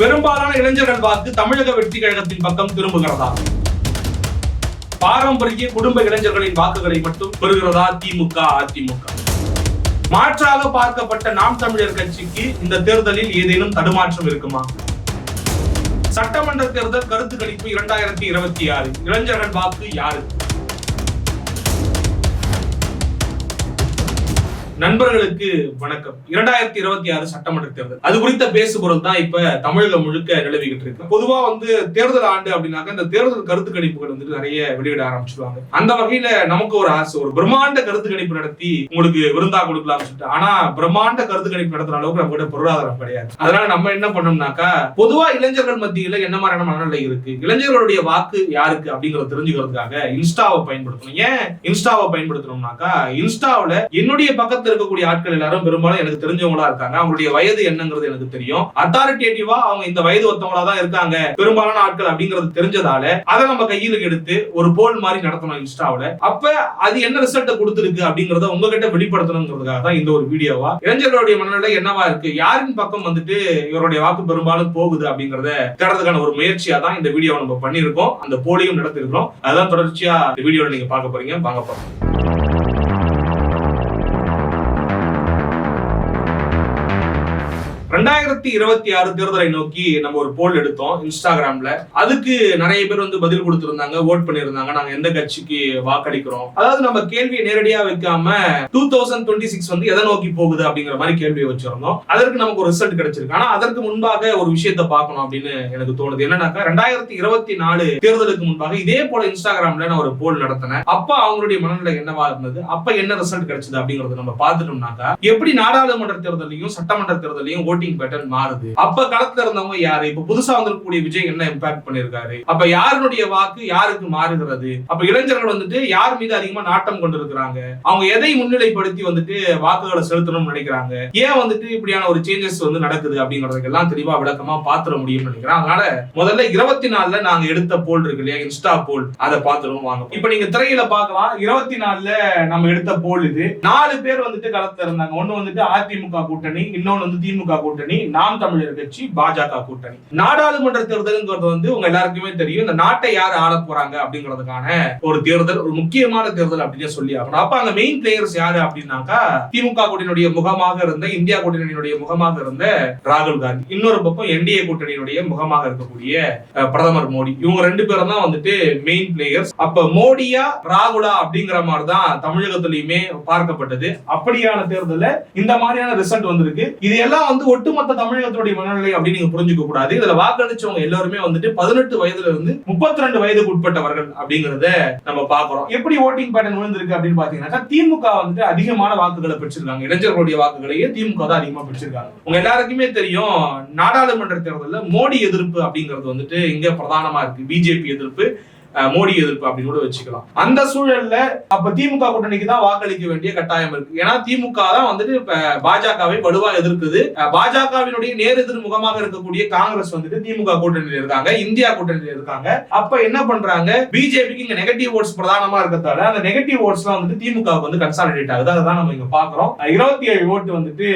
பெரும்பாலான இளைஞர்கள் வாக்கு தமிழக வெற்றி கழகத்தின் பக்கம் திரும்புகிறதா? பாரம்பரிய குடும்ப இளைஞர்களின் வாக்குகளை மட்டும் பெறுகிறதா திமுக அதிமுக? மாற்றாக பார்க்கப்பட்ட நாம் தமிழர் கட்சிக்கு இந்த தேர்தலில் ஏதேனும் தடுமாற்றம் இருக்குமா? சட்டமன்ற தேர்தல் கருத்து கணிப்பு இரண்டாயிரத்தி இருபத்தி ஆறு. இளைஞர்கள் வாக்கு யாருக்கு? நண்பர்களுக்கு வணக்கம். இரண்டாயிரத்தி இருபத்தி ஆறு சட்டமன்ற தேர்தல். அது குறித்த பேசுபொருள் தான் இப்ப தமிழ்ல முழுக்க நிலவிக்கிட்டு இருக்கு. பொதுவா வந்து தேர்தல் ஆண்டு அப்படின்னாக்க இந்த தேர்தல் கருத்து கணிப்புகள் வந்துட்டு நிறைய வெளியிட ஆரம்பிச்சிருவாங்க. அந்த வகையில நமக்கு ஒரு ஆசை ஒரு பிரம்மாண்ட கருத்து கணிப்பு நடத்தி உங்களுக்கு விருந்தா கொடுக்கலாம்னு சொல்லிட்டு. ஆனா பிரம்மாண்ட கருத்து கணிப்பு நடத்துற அளவுக்கு நம்ம கிட்ட பொருளாதாரம் கிடையாது. அதனால நம்ம என்ன பண்ணோம்னாக்கா பொதுவா இளைஞர்கள் மத்தியில என்ன மாதிரியான மனநிலை இருக்கு? இளைஞர்களுடைய வாக்கு யாருக்கு அப்படிங்கறத தெரிஞ்சுக்கிறதுக்காக இன்ஸ்டாவை பயன்படுத்தணும். ஏன் இன்ஸ்டாவை பயன்படுத்தணும்னாக்கா இன்ஸ்டாவுல என்னுடைய பக்கத்துல இருக்கக்கூடிய ஆட்கள் எல்லாரும் பெரும்பாலும் எனக்கு தெரிஞ்சவங்களா இருக்காங்க. அவங்களுடைய வயது என்னங்கிறது எனக்கு தெரியும். அத்தாரிட்டேட்டிவா அவங்க இந்த வயது ஒத்தவங்களா தான் இருக்காங்க. பெரும்பாலான ஆட்கள் அப்படிங்கிறது தெரிஞ்சதால அதை நம்ம கையில எடுத்து ஒரு போல் மாதிரி நடத்தணும் இன்ஸ்டாவுல. அப்ப அது என்ன ரிசல்ட் கொடுத்துருக்கு அப்படிங்கறத உங்ககிட்ட வெளிப்படுத்தணுங்கிறதுக்காக தான் இந்த ஒரு வீடியோவா. இளைஞர்களுடைய மனநிலை என்னவா இருக்கு? யாரின் பக்கம் வந்துட்டு இவருடைய வாக்கு பெரும்பாலும் போகுது அப்படிங்கறத தேடுறதுக்கான ஒரு முயற்சியா தான் இந்த வீடியோ நம்ம பண்ணிருக்கோம் அந்த போலியும் நடத்திருக்கிறோம் அதான் தொடர்ச்சியா இந்த வீடியோல நீங்க பார்க்க போறீங்க. வாங்க பார்ப்போம். ரெண்டாயிரத்தி இருபத்தி ஆறு தேர்தலை நோக்கி நம்ம ஒரு போல் எடுத்தோம் இன்ஸ்டாகிராம்ல. அதுக்கு நிறைய பேர் வந்து பதில் கொடுத்திருந்தாங்க ஓட் பண்ணியிருந்தாங்க. நாங்க எந்த கட்சிக்கு வாக்களிக்கிறோம்? அதாவது நம்ம கேள்வியை நேரடியா வைக்காம டூ தௌசண்ட் டுவெண்ட்டி சிக்ஸ் வந்து எதை நோக்கி போகுது அப்படிங்கிற மாதிரி கேள்வியை வச்சிருந்தோம். அதற்கு நமக்கு ஒரு ரிசல்ட் கிடைச்சிருக்கு. ஆனா அதற்கு முன்பாக ஒரு விஷயத்த பார்க்கணும் அப்படின்னு எனக்கு தோணுது. என்னன்னாக்கா ரெண்டாயிரத்தி இருபத்தி நாலு தேர்தலுக்கு முன்பாக இதே போல இன்ஸ்டாகிராம்ல நான் ஒரு போல் நடத்தினேன். அப்ப அவங்களுடைய மனநிலை என்னவா இருந்தது? அப்ப என்ன ரிசல்ட் கிடைச்சது அப்படிங்கறத நம்ம பார்த்துட்டோம்னாக்கா எப்படி நாடாளுமன்ற தேர்தலையும் சட்டமன்ற தேர்தலையும் ஓட்டிங் பேட்டர்ன் மாறுது. அப்ப களத்துல இருந்தவங்க யாரு? இப்ப புதுசா வந்திருக்கக்கூடிய விஜய் என்ன இம்பாக்ட் பண்ணிருக்காரு? அப்ப யாருடைய வாக்கு யாருக்கு மாறுகிறது? அப்ப இளைஞர்கள் வந்துட்டு யார் மீது அதிகமா நாட்டம் கொண்டிருக்கிறாங்க? அவங்க எதை முன்னிலைப்படுத்தி வந்துட்டு வாக்குகளை செலுத்தணும்னு நினைக்கிறாங்க? ஏன் வந்துட்டு இப்படியான ஒரு சேஞ்சஸ் வந்து நடக்குது அப்படிங்கறதுக்கு எல்லாம் தெளிவா விளக்கமா பாத்துற முடியும்னு நினைக்கிறேன். அதனால முதல்ல இருபத்தி நாலுல நாங்க எடுத்த போல் இருக்கு இல்லையா? இன்ஸ்டா போல் அதை பாத்துருவோம் வாங்க. இப்ப நீங்க திரையில பாக்கலாம். இருபத்தி நாலுல நம்ம எடுத்த போல் இது. நாலு பேர் வந்துட்டு களத்துல இருந்தாங்க. ஒண்ணு வந்துட்டு அதிமுக கூட்டணி இன்னொன்னு வந்து திமுக கூட்டணி. கூட்டணி நாம் தமிழர் கட்சி பாஜக கூட்டணி. நாடாளுமன்ற தேர்தலுங்கிறது வந்து உங்க எல்லாருக்குமே தெரியும் இந்த நாட்டை யார் ஆள போறாங்க அப்படிங்கிறதுக்கான ஒரு தேர்தல் ஒரு முக்கியமான தேர்தல் அப்படின்னு சொல்லி ஆகணும். அப்ப அங்க மெயின் பிளேயர்ஸ் யாரு அப்படின்னாக்கா திமுக கூட்டணியுடைய முகமாக இருந்த இந்தியா கூட்டணியினுடைய முகமாக இருந்த ராகுல் காந்தி. இன்னொரு பக்கம் என்டிஏ கூட்டணியினுடைய முகமாக இருக்கக்கூடிய பிரதமர் மோடி. இவங்க ரெண்டு பேரும் தான் வந்துட்டு மெயின் பிளேயர்ஸ் அப்ப மோடியா ராகுலா அப்படிங்கிற மாதிரி தான் தமிழகத்திலயுமே பார்க்கப்பட்டது. அப்படியான தேர்தல இந்த மாதிரியான ரிசல்ட் வந்திருக்கு. இது எல்லாம் வந்து ஒட்டுமொத்த தமிழகத்தினுடைய மனநிலை அப்படின்னு நீங்க புரிஞ்சுக்க கூடாது. இதுல வாக்களிச்சவங்க எல்லாருமே வந்துட்டு பதினெட்டு வயதுல இருந்து முப்பத்தி ரெண்டு வயதுக்கு உட்பட்டவர்கள் அப்படிங்கறத நம்ம பாக்குறோம் எப்படி ஓட்டிங் பேட்டர்ன் விழுந்திருக்கு அப்படின்னு பாத்தீங்கன்னா திமுக வந்துட்டு அதிகமான வாக்குகளை பெற்றிருக்காங்க. இளைஞர்களுடைய வாக்குகளையே திமுக தான் அதிகமா பெற்றிருக்காங்க. உங்க எல்லாருக்குமே தெரியும் நாடாளுமன்ற தேர்தலில் மோடி எதிர்ப்பு அப்படிங்கிறது வந்துட்டு இங்க பிரதானமா இருக்கு. பிஜேபி எதிர்ப்பு. மோடி எதிர்ப்பு அப்படின்னு கூட வச்சுக்கலாம். அந்த சூழல்ல அப்ப திமுக கூட்டணிக்கு தான் வாக்களிக்க வேண்டிய கட்டாயம் இருக்கு. ஏன்னா திமுக தான் வந்துட்டு பாஜகவை வலுவா எதிர்க்குது. பாஜகவினுடைய நேர் எதிர் முகமாக இருக்கக்கூடிய காங்கிரஸ் வந்துட்டு திமுக கூட்டணியில் இருக்காங்க இந்தியா கூட்டணியில் இருக்காங்க. அப்ப என்ன பண்றாங்க? பிஜேபிக்கு இங்க நெகட்டிவ் ஓட்ஸ் பிரதானமா இருக்கிறதால அந்த நெகட்டிவ் ஓட்ஸ் வந்து திமுக வந்து கன்சாலிடேட் ஆகுது. அதை நம்ம இங்க பாக்குறோம் இருபத்தி ஏழு ஓட்டு வந்துட்டு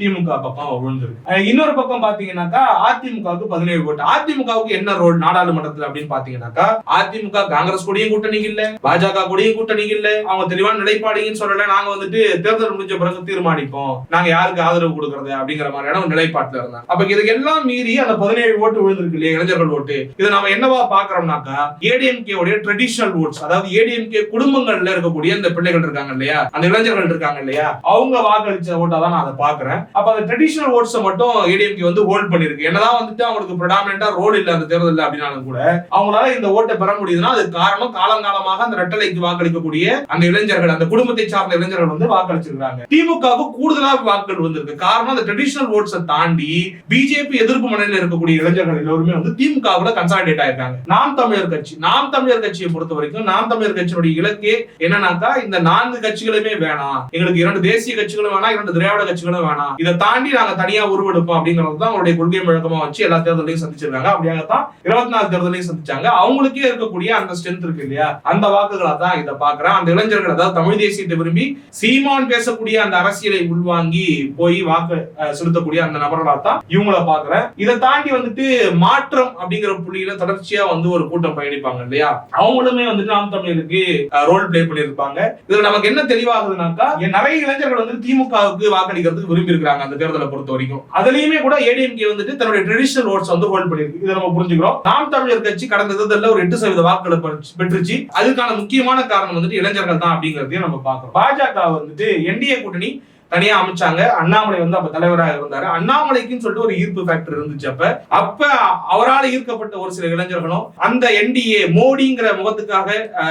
திமுக பக்கம் விழுந்திருக்கு. இன்னொரு பக்கம் பாத்தீங்கன்னாக்கா அதிமுகவுக்கு பதினேழு ஓட்டு அதிமுகவுக்கு என்ன ரோல் நாடாளுமன்றத்தில் அப்படின்னு பாத்தீங்கன்னாக்கா அதிமுக காங்கிரஸ் கூடயும் கூட்டணி இல்ல பாஜக கூடயும் கூட்டணி இல்ல. அவங்க தெளிவான நிலைப்பாடுன்னு சொல்லல நாங்க வந்துட்டு தேர்தல் முடிஞ்ச பிறகு தீர்மானிப்போம். நாங்க யாருக்கு ஆதரவு கொடுக்கறது அப்படிங்கிற மாதிரியான ஒரு நிலைப்பாட்டுல இருந்தாங்க. அப்ப இதுக்கு எல்லாம் மீறி அந்த பதினேழு ஓட்டு விழுந்திருக்கு இல்லையா இளைஞர்கள் ஓட்டு. இதை நம்ம என்னவா பாக்குறோம்னாக்கா ஏடிஎம்கே உடைய ட்ரெடிஷனல் ஓட்ஸ் அதாவது ஏடிஎம்கே குடும்பங்கள்ல இருக்கக்கூடிய அந்த பிள்ளைகள் இருக்காங்க இல்லையா அந்த இளைஞர்கள் இருக்காங்க இல்லையா அவங்க வாக்களிச்ச ஓட்டா தான் நான் அதை பாக்குறேன் அப்ப அந்த ட்ரெடிஷனல் ஓட்ஸை மட்டும் ஏடிஎம்கே வந்து ஹோல்ட் பண்ணிருக்கு என்னதான் வந்துட்டு அவங்களுக்கு ப்ரொடாமினா ரோல் இல்ல அந்த தேர்தல் அப்படின்னாலும் கூட அவங்களால இந்த ஓட்டை பெற முடியுதுன்னா அது காரணம் காலங்காலமாக அந்த ரெட்டலைக்கு வாக்களிக்கக்கூடிய அந்த இளைஞர்கள் அந்த குடும்பத்தை சார்ந்த இளைஞர்கள் வந்து வாக்களிச்சிருக்காங்க திமுகவுக்கு கூடுதலாக வாக்குகள் வந்திருக்கு. காரணம் அந்த ட்ரெடிஷனல் ஓட்ஸை தாண்டி பிஜேபி எதிர்ப்பு மனநிலையில் இருக்கக்கூடிய இளைஞர்கள் எல்லோருமே வந்து திமுகவுல கன்சாலிடேட் ஆயிருக்காங்க. நாம் தமிழர் கட்சி நாம் தமிழர் கட்சியை பொறுத்த வரைக்கும் நாம் தமிழர் கட்சியினுடைய இலக்கே என்னன்னாக்கா இந்த நான்கு கட்சிகளுமே வேணாம். எங்களுக்கு இரண்டு தேசிய கட்சிகளும் வேணாம் இரண்டு திராவிட கட்சிகளும் வேணாம். இதை தாண்டி நாங்க தனியா உருவெடுப்போம் அப்படிங்கிறது தான் அவருடைய கொள்கை முழக்கமா வச்சு எல்லா தேர்தலையும் சந்திச்சிருக்காங்க. அப்படியாகத்தான் இருபத்தி நாலு தேர்தலையும் சந்திச்சாங்க. அவங்களுக்கே இருக்கக்கூடிய இருக்கக்கூடிய அந்த ஸ்ட்ரென்த் இருக்கு இல்லையா? அந்த வாக்குகளா தான் இதை பாக்குறேன் அந்த இளைஞர்கள் அதாவது தமிழ் தேசியத்தை விரும்பி சீமான் பேசக்கூடிய அந்த அரசியலை உள்வாங்கி போய் வாக்கு செலுத்தக்கூடிய அந்த நபர்களா தான் இவங்கள பாக்குறேன் இதை தாண்டி வந்துட்டு மாற்றம் அப்படிங்கிற புள்ளியில தொடர்ச்சியா வந்து ஒரு கூட்டம் பயணிப்பாங்க இல்லையா? அவங்களுமே வந்துட்டு நாம் தமிழருக்கு ரோல் பிளே பண்ணியிருப்பாங்க. இதுல நமக்கு என்ன தெளிவாகுதுனாக்கா நிறைய இளைஞர்கள் வந்து திமுகவுக்கு வாக்களிக்கிறதுக்கு விரும்பி இருக்காங்க அந்த தேர்தலை பொறுத்த வரைக்கும். அதுலயுமே கூட ஏடிஎம்கே வந்துட்டு தன்னுடைய ட்ரெடிஷனல் ஓட்ஸ் வந்து ஹோல்ட் பண்ணிருக்கு இதை நம்ம புரிஞ்சுக்கிறோம். நாம் தமிழர் கட்சி கடந்த தேர்தலில் ஒரு எட்டு சதவீத வாக்குகளை பெற்று- பெற்றுச்சு. அதுக்கான முக்கியமான காரணம் வந்துட்டு இளைஞர்கள் தான் அப்படிங்கறதையும் நம்ம பார்க்கிறோம். பாஜக வந்துட்டு என்டிஏ கூட்டணி தனியா அமைச்சாங்க. அண்ணாமலை வந்து அப்ப தலைவராக இருந்தாரு. அண்ணாமலைக்குன்னு சொல்லிட்டு ஒரு ஈர்ப்பு ஃபேக்டர் இருந்துச்சு அப்ப. அப்ப அவரால் ஈர்க்கப்பட்ட ஒரு சில இளைஞர்களும் அந்த என்டிஏ மோடிங்கிற முகத்துக்காக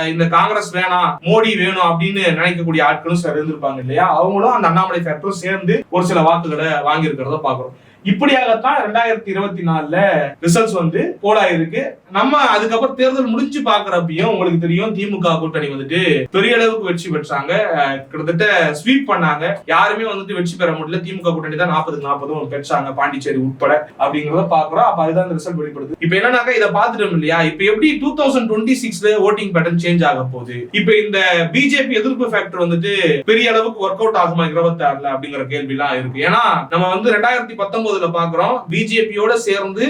இந்த காங்கிரஸ் வேணாம் மோடி வேணும் அப்படின்னு நினைக்கக்கூடிய ஆட்களும் சிலர் இருந்திருப்பாங்க இல்லையா? அவங்களும் அந்த அண்ணாமலை ஃபேக்டரும் சேர்ந்து ஒரு சில வாக்குகளை வாங்கி இருக்கிறத பாக்குறோம் இப்படியாகத்தான் ரெண்டாயிரத்தி இருபத்தி நாலுல ரிசல்ட்ஸ் வந்து போலாயிருக்கு. நம்ம அதுக்கப்புறம் தேர்தல் முடிஞ்சு பாக்குறப்பையும் உங்களுக்கு தெரியும் திமுக கூட்டணி வந்துட்டு பெரிய அளவுக்கு வெற்றி பெற்றாங்க. கிட்டத்தட்ட ஸ்வீப் பண்ணாங்க. யாருமே வந்துட்டு வெற்றி பெற முடியல. திமுக கூட்டணி தான் நாற்பதுக்கு நாற்பதும் பெற்றாங்க பாண்டிச்சேரி உட்பட அப்படிங்கறத பாக்குறோம் அப்ப அதுதான் இந்த ரிசல்ட் வெளிப்படுது. இப்ப என்னன்னாக்கா இதை பாத்துட்டோம் இல்லையா? இப்ப எப்படி டூ தௌசண்ட் டுவெண்ட்டி சிக்ஸ்ல ஓட்டிங் பேட்டர்ன் சேஞ்ச் ஆக போகுது? இப்ப இந்த பிஜேபி எதிர்ப்பு ஃபேக்டர் வந்துட்டு பெரிய அளவுக்கு ஒர்க் அவுட் ஆகுமா இருபத்தி ஆறுல அப்படிங்கிற கேள்வி எல்லாம் இருக்கு. ஏன்னா நம்ம வந்து ரெண்டாயிரத்தி பத்தொன்பது பத்தொன்பதுல பாக்குறோம். பிஜேபியோட சேர்ந்து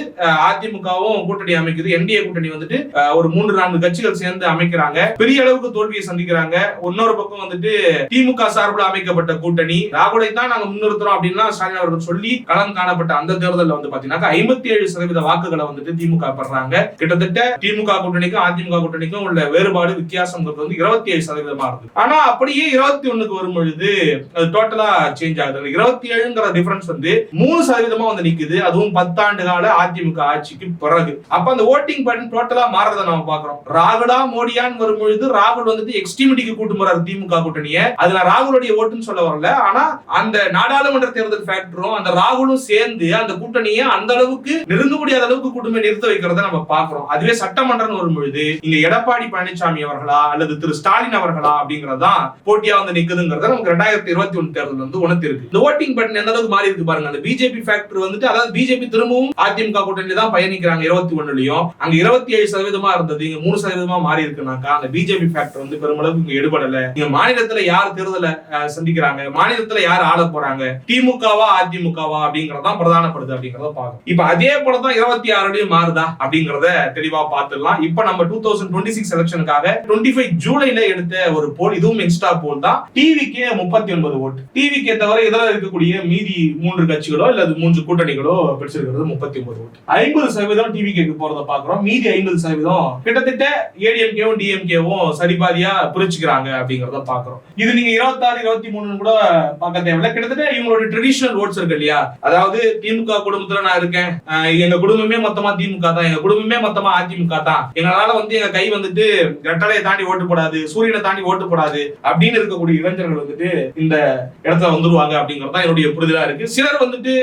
அதிமுகவும் கூட்டணி அமைக்குது. என்டிஏ கூட்டணி வந்துட்டு ஒரு மூன்று நான்கு கட்சிகள் சேர்ந்து அமைக்கிறாங்க. பெரிய அளவுக்கு தோல்வியை சந்திக்கிறாங்க. இன்னொரு பக்கம் வந்துட்டு திமுக சார்பில் அமைக்கப்பட்ட கூட்டணி. ராகுலை தான் நாங்க முன்னிறுத்துறோம் அப்படின்னா ஸ்டாலின் அவர்கள் சொல்லி களம் காணப்பட்ட அந்த தேர்தலில் வந்து பாத்தீங்கன்னா ஐம்பத்தி ஏழு சதவீத வாக்குகளை வந்துட்டு திமுக பெறாங்க. கிட்டத்தட்ட திமுக கூட்டணிக்கும் அதிமுக கூட்டணிக்கும் உள்ள வேறுபாடு வித்தியாசம் வந்து இருபத்தி ஏழு சதவீதமா இருக்கு. ஆனா அப்படியே இருபத்தி ஒண்ணுக்கு வரும் பொழுது அது டோட்டலா சேஞ்ச் ஆகுது. இருபத்தி ஏழுங்கிற டிஃபரன்ஸ் வந்து மூணு சதவீதமா வந்து நிக்குது. அதுவும் பத்தாண்டு கால அதிமுக ஆட்சிக்கு பிறகு. அப்ப அந்த ஓட்டிங் பேட்டர்ன் டோட்டலா மாறதை நாம பாக்குறோம் ராகுலா மோடியான்னு வரும் பொழுது ராகுல் வந்துட்டு எக்ஸ்ட்ரீமிட்டிக்கு கூட்டு போறாரு திமுக கூட்டணிய. அதுல ராகுலுடைய ஓட்டுன்னு சொல்ல வரல. ஆனா அந்த நாடாளுமன்ற தேர்தல் ஃபேக்டரும் அந்த ராகுலும் சேர்ந்து அந்த கூட்டணியை அந்த அளவுக்கு நெருங்க முடியாத அளவுக்கு கூட்டுமே நிறுத்த வைக்கிறத நம்ம பாக்குறோம் அதுவே சட்டமன்றம் வரும்பொழுது இங்க எடப்பாடி பழனிசாமி அவர்களா அல்லது திரு ஸ்டாலின் அவர்களா அப்படிங்கறதுதான் போட்டியா வந்து நிக்குதுங்கிறத நமக்கு ரெண்டாயிரத்தி இருபத்தி ஒன்னு தேர்தல் வந்து உணர்த்திருக்கு இந்த ஓட்டிங் பட்டன் எந்த அளவுக்கு மாறி இருக்கு பாருங்க. அந்த பிஜேபி ஃபேக்டர் வந்துட்டு அதாவது பிஜேபி திரும்பவும் அதிமுக கூட்டணி தான் பயணிக்கிறாங்க இருபத்தி ஒண்ணுலயும். அங்க இருபத்தி ஏழு சதவீதமா இருந்தது இங்க மூணு சதவீதமா மாறி இருக்குனாக்கா அந்த பிஜேபி ஃபேக்டர் வந்து பெருமளவுக்கு இங்க எடுபடல இங்க மாநிலத்துல யார் தேர்தலை சந்திக்கிறாங்க மாநிலத்துல யார் ஆள போறாங்க திமுகவா அதிமுகவா அப்படிங்கறதான் பிரதானப்படுது அப்படிங்கறத பார்க்கணும். இப்ப அதே போல தான் இருபத்தி ஆறுலயும் மாறுதா அப்படிங்கறத தெளிவா பாத்துடலாம் இப்ப நம்ம டூ தௌசண்ட் டுவெண்ட்டி சிக்ஸ் எலெக்ஷனுக்காக டுவெண்ட்டி ஃபைவ் ஜூலைல எடுத்த ஒரு போல் இதுவும் இன்ஸ்டா போல் தான். டிவிக்கே முப்பத்தி ஒன்பது ஓட்டு. டிவிக்கே தவிர இதெல்லாம் இருக்கக்கூடிய மீதி மூன்று கட்சிகளோ இல்ல மூன்று கூட்டணிகளோ பிடிச்சிருக்கிறது முப்பத்தி ஒன்பது ஓட்டு. ஐம்பது சதவீதம் டிவி கேக்கு போறத பாக்குறோம் மீதி ஐம்பது சதவீதம் கிட்டத்தட்ட ஏடிஎம்கேவும் டிஎம்கேவும் சரிபாதியா பிரிச்சுக்கிறாங்க அப்படிங்கறத பாக்குறோம் இது நீங்க இருபத்தாறு இருபத்தி மூணு கூட பார்க்க தேவையில்ல. கிட்டத்தட்ட இவங்களோட ட்ரெடிஷனல் ஓட்ஸ் இருக்கு இல்லையா? அதாவது திமுக குடும்பத்துல நான் இருக்கேன். எங்க குடும்பமே மொத்தமா திமுக தான். எங்க குடும்பமே மொத்தமா அதிமுக தான். எங்களால வந்து எங்க கை வந்துட்டு ரெட்டலையை தாண்டி ஓட்டு போடாது சூரியனை தாண்டி ஓட்டு போடாது அப்படின்னு இருக்கக்கூடிய இளைஞர்கள் வந்துட்டு இந்த இடத்துல வந்துருவாங்க அப்படிங்கறதான் என்னுடைய புரிதலா இருக்கு. சிலர் வந்துட்டு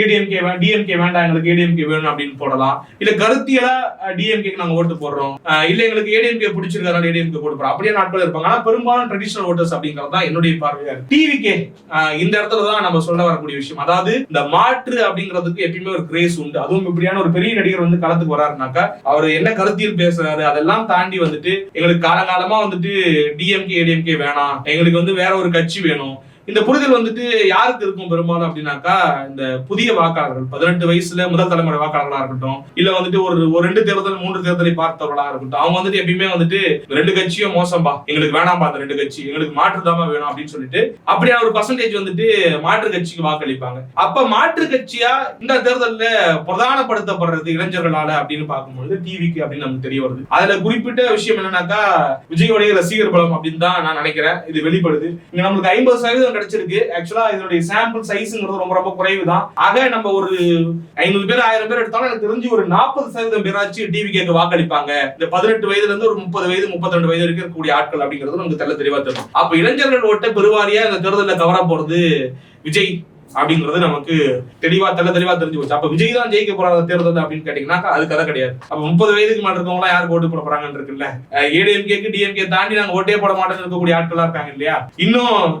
ஏடிஎம்கே டிஎம்கே வேண்டாம் எங்களுக்கு ஏடிஎம்கே வேணும் அப்படின்னு போடலாம். இல்ல கருத்தியலா டிஎம்கேக்கு நாங்க ஓட்டு போடுறோம். இல்ல எங்களுக்கு ஏடிஎம்கே பிடிச்சிருக்காரு ஏடிஎம்கே போட்டு அப்படியே நாட்கள் இருப்பாங்க. ஆனா பெரும்பாலும் ட்ரெடிஷனல் ஓட்டர்ஸ் அப்படிங்கிறது தான் என்னுடைய பார்வையா இருக்கு. டிவிகே இந்த இடத்துல தான் நம்ம சொல்ல வரக்கூடிய விஷயம். அதாவது இந்த மாற்று அப்படிங்கிறதுக்கு எப்பயுமே ஒரு கிரேஸ் உண்டு. அதுவும் இப்படியான ஒரு பெரிய நடிகர் வந்து களத்துக்கு வராருனாக்கா அவர் என்ன கருத்தியல் பேசுறாரு அதெல்லாம் தாண்டி வந்துட்டு எங்களுக்கு காலகாலமா வந்துட்டு டிஎம்கே ஏடிஎம்கே வேணாம். எங்களுக்கு வந்து வேற ஒரு கட்சி வேணும். இந்த புரிதல் வந்துட்டு யாருக்கு இருக்கும் பெரும்பாலும் அப்படின்னாக்கா இந்த புதிய வாக்காளர்கள் பதினெட்டு வயசுல முதல் தலைமுறை வாக்காளர்களா இருக்கட்டும் இல்ல வந்துட்டு ஒரு ஒரு ரெண்டு தேர்தல் மூன்று தேர்தலை பார்த்தவர்களா இருக்கட்டும் அவங்க வந்துட்டு எப்பயுமே வந்துட்டு ரெண்டு கட்சியும் மோசம்பா எங்களுக்கு வேணாம்பா அந்த ரெண்டு கட்சி எங்களுக்கு மாற்றுதாமா வேணும் அப்படின்னு சொல்லிட்டு அப்படியான ஒரு பர்சன்டேஜ் வந்துட்டு மாற்று கட்சிக்கு வாக்களிப்பாங்க. அப்ப மாற்று கட்சியா இந்த தேர்தலில் பிரதானப்படுத்தப்படுறது இளைஞர்களால அப்படின்னு பார்க்கும்போது டிவிக்கு அப்படின்னு நமக்கு தெரிய வருது. அதுல குறிப்பிட்ட விஷயம் என்னன்னாக்கா விஜயோடைய ரசிகர் பலம் அப்படின்னு தான் நான் நினைக்கிறேன். இது வெளிப்படுது. இங்க நம்மளுக்கு ஐம்பது சதவீதம் கிடைச்சிருக்கு. ஆக்சுவலா இதனுடைய சாம்பிள் சைஸ்ங்கிறது ரொம்ப ரொம்ப குறைவு தான் ஆக நம்ம ஒரு ஐநூறு பேர் ஆயிரம் பேர் எடுத்தாலும் எனக்கு தெரிஞ்சு ஒரு நாற்பது சதவீதம் பேராச்சு டிவி கேட்க வாக்களிப்பாங்க. இந்த பதினெட்டு வயதுல இருந்து ஒரு முப்பது வயது முப்பத்தி ரெண்டு வயது வரைக்கும் இருக்கக்கூடிய ஆட்கள் அப்படிங்கிறது நமக்கு தெல்ல தெளிவா தெரியும். அப்ப இளைஞர்கள் ஓட்ட பெருவாரியா இந்த தேர்தலில் கவர போறது விஜய் அப்படிங்கிறது நமக்கு தெளிவா தெல்ல தெளிவா தெரிஞ்சு போச்சு. அப்ப விஜய் தான் ஜெயிக்க போறாங்க தேர்தல் அப்படின்னு கேட்டீங்கன்னா அது கதை கிடையாது. அப்ப முப்பது வயதுக்கு மேல இருக்கவங்க எல்லாம் யாருக்கு ஓட்டு போட போறாங்கன்னு இருக்குல்ல? ஏடிஎம்கேக்கு டிஎம்கே தாண்டி நாங்க ஓட்டே போட மாட்டேன்னு இருக்கக்கூடிய ஆட்களா இருக்காங்க இல்லையா? இன்னும்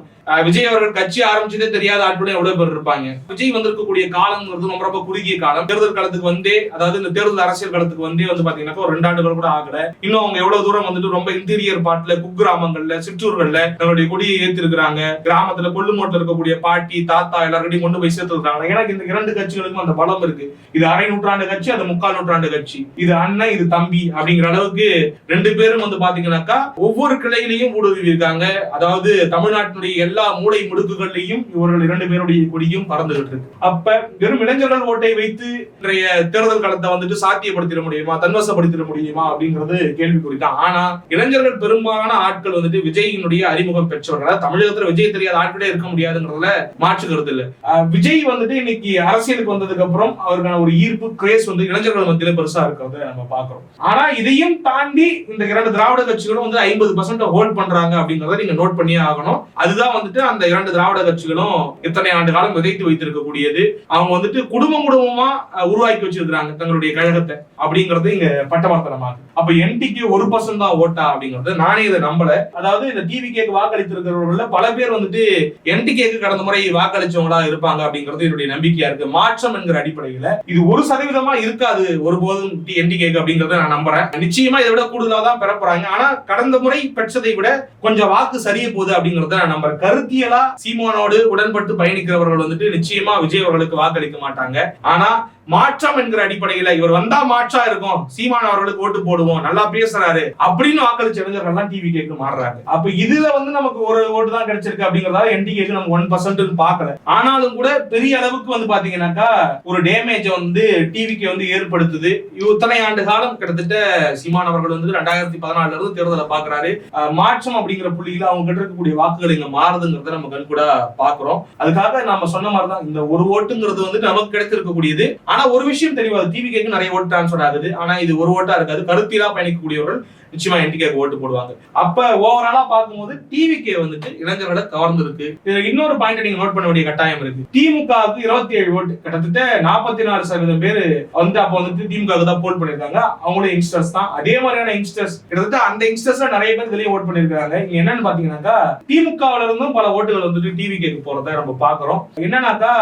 விஜய் அவர்கள் கட்சி ஆரம்பிச்சதே தெரியாத ஆட்களும் எவ்வளவு பேர் இருப்பாங்க. விஜய் வந்திருக்கக்கூடிய காலம்ங்கிறது ரொம்ப ரொம்ப குறுகிய காலம். தேர்தல் காலத்துக்கு வந்தே அதாவது இந்த தேர்தல் அரசியல் காலத்துக்கு வந்தே வந்து பாத்தீங்கன்னா ஒரு ரெண்டு ஆண்டுகள் கூட ஆகல. இன்னும் அவங்க எவ்வளவு தூரம் வந்துட்டு ரொம்ப இன்டீரியர் பாட்டுல குக்கிராமங்கள்ல சிற்றூர்கள்ல தன்னுடைய கொடியை ஏத்திருக்கிறாங்க. கிராமத்துல கொள்ளுமோட்டில் இருக்கக்கூடிய பாட்டி தாத்தா எல்லாருடையும் கொண்டு போய் சேர்த்துருக்காங்க ஏன்னா இந்த இரண்டு கட்சிகளுக்கும் அந்த பலம் இருக்கு. இது அரை நூற்றாண்டு கட்சி அது முக்கால் நூற்றாண்டு கட்சி. இது அண்ணன் இது தம்பி அப்படிங்கிற அளவுக்கு ரெண்டு பேரும் வந்து பாத்தீங்கன்னாக்கா ஒவ்வொரு கிளையிலையும் ஊடுருவி இருக்காங்க அதாவது தமிழ்நாட்டினுடைய எல்லா மூளை முடுக்குகள்லையும் இவர்கள் இரண்டு பேருடைய கொடியும் பறந்துகிட்டு இருக்கு அப்ப வெறும் இளைஞர்கள் ஓட்டை வைத்து இன்றைய தேர்தல் களத்தை வந்துட்டு சாத்தியப்படுத்திட முடியுமா? தன்வசப்படுத்திட முடியுமா? அப்படிங்கிறது கேள்விக்குறி தான் ஆனா இளைஞர்கள் பெரும்பாலான ஆட்கள் வந்துட்டு விஜயினுடைய அறிமுகம் பெற்றவர்கள் தமிழகத்துல விஜய் தெரியாத ஆட்களே இருக்க முடியாதுங்கிறதுல மாற்று கருத்து இல்ல விஜய் வந்துட்டு இன்னைக்கு அரசியலுக்கு வந்ததுக்கு அப்புறம் அவருக்கான ஒரு ஈர்ப்பு கிரேஸ் வந்து இளைஞர்கள் மத்தியில பெருசா இருக்கிறத நம்ம பாக்குறோம் ஆனா இதையும் தாண்டி இந்த இரண்டு திராவிட கட்சிகளும் வந்து ஐம்பது பர்சன்ட் ஹோல்ட் பண்றாங்க அப்படிங்கறத நீங்க நோட் பண்ணியே ஆகணும். அதுதான் வந்து வந்துட்டு அந்த இரண்டு திராவிட கட்சிகளும் இத்தனை ஆண்டு காலம் விதைத்து வைத்திருக்கக்கூடியது. அவங்க வந்துட்டு குடும்பம் குடும்பமா உருவாக்கி வச்சிருக்கிறாங்க தங்களுடைய கழகத்தை அப்படிங்கறது இங்க பட்டமர்த்தனமாகுது அப்ப என்டிக்கு ஒரு பர்சன்ட் தான் ஓட்டா அப்படிங்கறது நானே இதை நம்பல. அதாவது இந்த டிவி கேக்கு வாக்களித்திருக்கிறவர்கள பல பேர் வந்துட்டு என்டிகேக்கு கடந்த முறை வாக்களிச்சவங்களா இருப்பாங்க அப்படிங்கிறது என்னுடைய நம்பிக்கையா இருக்கு. மாற்றம் என்கிற அடிப்படையில இது ஒரு சதவீதமா இருக்காது ஒருபோதும் என்டிகேக்கு அப்படிங்கறத நான் நம்புறேன். நிச்சயமா இதை விட கூடுதலா தான் பெற ஆனா கடந்த முறை பெற்றதை விட கொஞ்சம் வாக்கு சரிய போகுது அப்படிங்கறத நான் நம்புறேன். கருத்தியலா சீமானோடு உடன்பட்டு பயணிக்கிறவர்கள் வந்துட்டு நிச்சயமா விஜய் அவர்களுக்கு வாக்களிக்க மாட்டாங்க. ஆனா மாற்றம் என்கிற அடிப்படையில இவர் வந்தா மாற்றா இருக்கும். சீமான் அவர்களுக்கு ஓட்டு போடுவோம். நல்லா பேசுறாரு. அப்படின்னு வாக்களிச்ச இளைஞர்கள்லாம் டிவி கேக்கு மாறுறாங்க. அப்ப இதுல வந்து நமக்கு ஒரு ஓட்டு தான் கிடைச்சிருக்கு அப்படிங்கறதால என்டிகேக்கு நம்ம ஒன் பர்சன்ட் பார்க்கல. ஆனாலும் கூட பெரிய அளவுக்கு வந்து பாத்தீங்கன்னாக்கா ஒரு டேமேஜ் வந்து டிவிக்கு வந்து ஏற்படுத்துது. இத்தனை ஆண்டு காலம் கிட்டத்தட்ட சீமான் அவர்கள் வந்து ரெண்டாயிரத்தி பதினாலுல இருந்து தேர்தலை பாக்குறாரு மாற்றம் அப்படிங்கிற புள்ளியில அவங்க கிட்ட இருக்கக்கூடிய வாக்குகள் இங்க மாறுதுங்கிறத நம்ம கண் கூட பாக்குறோம். அதுக்காக நம்ம சொன்ன மாதிரிதான் இந்த ஒரு ஓட்டுங்கிறது வந்து நமக்கு கிடைத்திருக்கக்கூடியது. ஆனா ஒரு விஷயம் தெரியாது டிவி கேக்கு நிறைய ஓட்டு டிரான்ஸ்ஃபர் ஆகுது. ஆனா இது ஒரு ஓட்டா இருக்காது. கருத்திலா பயணிக்கக்கூடியவர்கள் நிச்சயமா என்டிகேக்கு ஓட்டு போடுவாங்க. அப்ப ஓவராலா பார்க்கும்போது டிவிகே வந்துட்டு இளைஞர்களை கவர்ந்து இருக்கு இதுல இன்னொரு பாயிண்ட் நீங்க நோட் பண்ண வேண்டிய கட்டாயம் இருக்கு. திமுகவுக்கு இருபத்தி ஏழு ஓட்டு கிட்டத்தட்ட நாற்பத்தி நாலு சதவீதம் பேர் வந்து அப்ப வந்துட்டு திமுக தான் போல் பண்ணிருக்காங்க அவங்களும் யங்ஸ்டர்ஸ் தான். அதே மாதிரியான யங்ஸ்டர்ஸ் கிட்டத்தட்ட அந்த யங்ஸ்டர்ஸ் நிறைய பேர் இதுலயும் ஓட் பண்ணிருக்காங்க என்னன்னு பாத்தீங்கன்னாக்கா திமுகவுல இருந்தும் பல ஓட்டுகள் வந்துட்டு டிவி கேக்கு நம்ம பாக்குறோம் என்னன்னாக்கா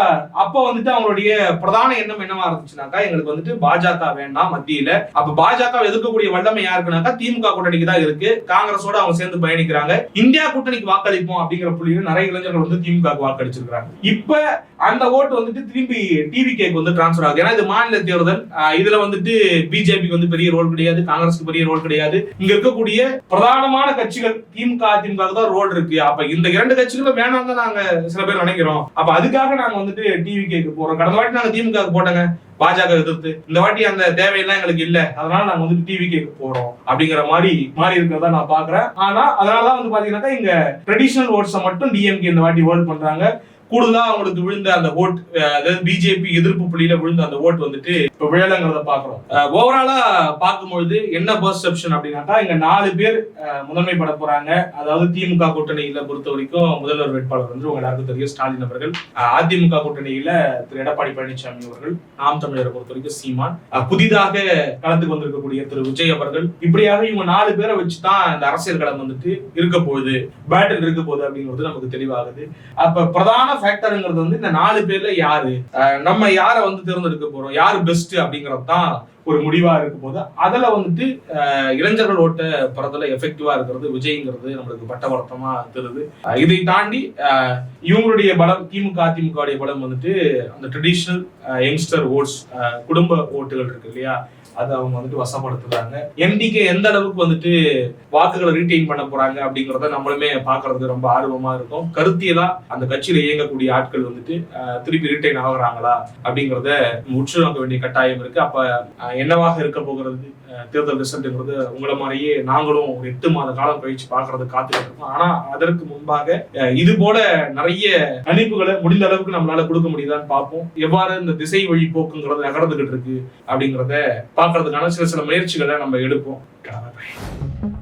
அப்ப வந்துட்டு அவங்களுடைய பிரதான எண்ணம் என்னவா இருந்துச்சுனாக்கா எங்களுக்கு வந்துட்டு பாஜக வேண்டாம் மத்தியில. அப்ப பாஜக எதிர்க்கக்கூடிய வல்லமை யாருக்குனாக்கா திமுக கூட்டணிக்கு தான் இருக்கு. காங்கிரஸோட அவங்க சேர்ந்து பயணிக்கிறாங்க. இந்தியா கூட்டணிக்கு வாக்களிப்போம் அப்படிங்கிற புள்ளியில நிறைய இளைஞர்கள் வந்து திமுக வாக்களிச்சிருக்காங்க இப்ப அந்த ஓட்டு வந்துட்டு திரும்பி டிவி கேக்கு வந்து டிரான்ஸ்பர் ஆகுது. ஏன்னா இது மாநில தேர்தல். இதுல வந்துட்டு பிஜேபிக்கு வந்து பெரிய ரோல் கிடையாது. காங்கிரஸ்க்கு பெரிய ரோல் கிடையாது. இங்க இருக்கக்கூடிய பிரதானமான கட்சிகள் திமுக அதிமுக தான் ரோல் இருக்கு. அப்ப இந்த இரண்டு கட்சிகளும் வேணாம் தான் நாங்க சில பேர் நினைக்கிறோம். அப்ப அதுக்காக நாங்க வந்துட்டு டிவி கேக்கு போறோம். கடந்த வாட்டி நாங்க திமுக போட்டாங்க. பாஜக எதிர்த்து இந்த வாட்டி அந்த தேவையெல்லாம் எங்களுக்கு இல்ல அதனால நாங்க வந்து டிவி கேக்கு போறோம் அப்படிங்கிற மாதிரி மாறி இருக்கிறதா நான் பாக்குறேன் ஆனா அதனாலதான் வந்து பாத்தீங்கன்னாக்கா இங்க ட்ரெடிஷனல் ஓட்ஸை மட்டும் டிஎம்கே இந்த வாட்டி ஹோல்ட் பண்றாங்க. கூடுதலா அவங்களுக்கு விழுந்த அந்த ஓட் அதாவது பிஜேபி எதிர்ப்பு புள்ளியில விழுந்த அந்த ஓட் வந்துட்டு இப்ப விழலங்கிறத பாக்குறோம். ஓவராலா பார்க்கும்பொழுது என்ன பர்செப்ஷன் அப்படின்னாக்கா இங்க நாலு பேர் முதன்மைப்பட போறாங்க. அதாவது திமுக கூட்டணியில பொறுத்த வரைக்கும் முதல்வர் வேட்பாளர் வந்து உங்க எல்லாருக்கும் தெரியும் ஸ்டாலின் அவர்கள். அதிமுக கூட்டணியில திரு எடப்பாடி பழனிசாமி அவர்கள் நாம் தமிழரை பொறுத்த வரைக்கும் சீமான். புதிதாக கலந்து வந்திருக்கக்கூடிய திரு விஜய் அவர்கள். இப்படியாக இவங்க நாலு பேரை வச்சுதான் இந்த அரசியல் களம் வந்துட்டு இருக்க போகுது. பேட்டில் இருக்க போகுது அப்படிங்கிறது நமக்கு தெளிவாகுது. அப்ப பிரதான ஃபேக்டருங்கிறது வந்து இந்த நாலு பேர்ல யாரு? நம்ம யாரை வந்து தேர்ந்தெடுக்க போறோம்? யாரு பெஸ்ட் அப்படிங்கிறது தான் ஒரு முடிவா இருக்கும் போது அதுல வந்துட்டு அஹ், இளைஞர்கள் ஓட்ட படத்துல எஃபெக்டிவா இருக்கிறது விஜய்ங்கிறது நம்மளுக்கு பட்டவர்த்தமா தெரியுது. இதை தாண்டி இவங்களுடைய பலம் திமுக அதிமுக பலம் வந்துட்டு அந்த ட்ரெடிஷ்னல் யங்ஸ்டர் ஓட்ஸ் குடும்ப ஓட்டுகள் இருக்கு இல்லையா? அதை அவங்க வந்துட்டு வசப்படுத்துறாங்க. எம்டிகே எந்த அளவுக்கு வந்துட்டு வாக்குகளை ரீட்டைன் பண்ண போறாங்க அப்படிங்கறத நம்மளுமே பாக்குறதுக்கு ரொம்ப ஆர்வமா இருக்கும். கருத்தியலா அந்த கட்சியில இயங்கக்கூடிய ஆட்கள் வந்துட்டு திருப்பி ரீட்டைன் ஆகுறாங்களா அப்படிங்கறத உற்று நோக்க வேண்டிய கட்டாயம் இருக்கு. அப்ப என்னவாக இருக்க போகிறது? தேர்தல் ரிசல்ட்ங்கிறது உங்களை மாதிரியே நாங்களும் ஒரு எட்டு மாத காலம் கழிச்சு பாக்குறது காத்துக்கிட்டு இருக்கோம். ஆனா அதற்கு முன்பாக இது போல நிறைய கணிப்புகளை முடிந்த அளவுக்கு நம்மளால கொடுக்க முடியுதான்னு பார்ப்போம். எவ்வாறு இந்த திசை வழி போக்குங்கிறது நகர்ந்துகிட்டு இருக்கு அப்படிங்கறத பார்க்கறதுக்கான சில சில முயற்சிகளை நம்ம எடுப்போம் Bye.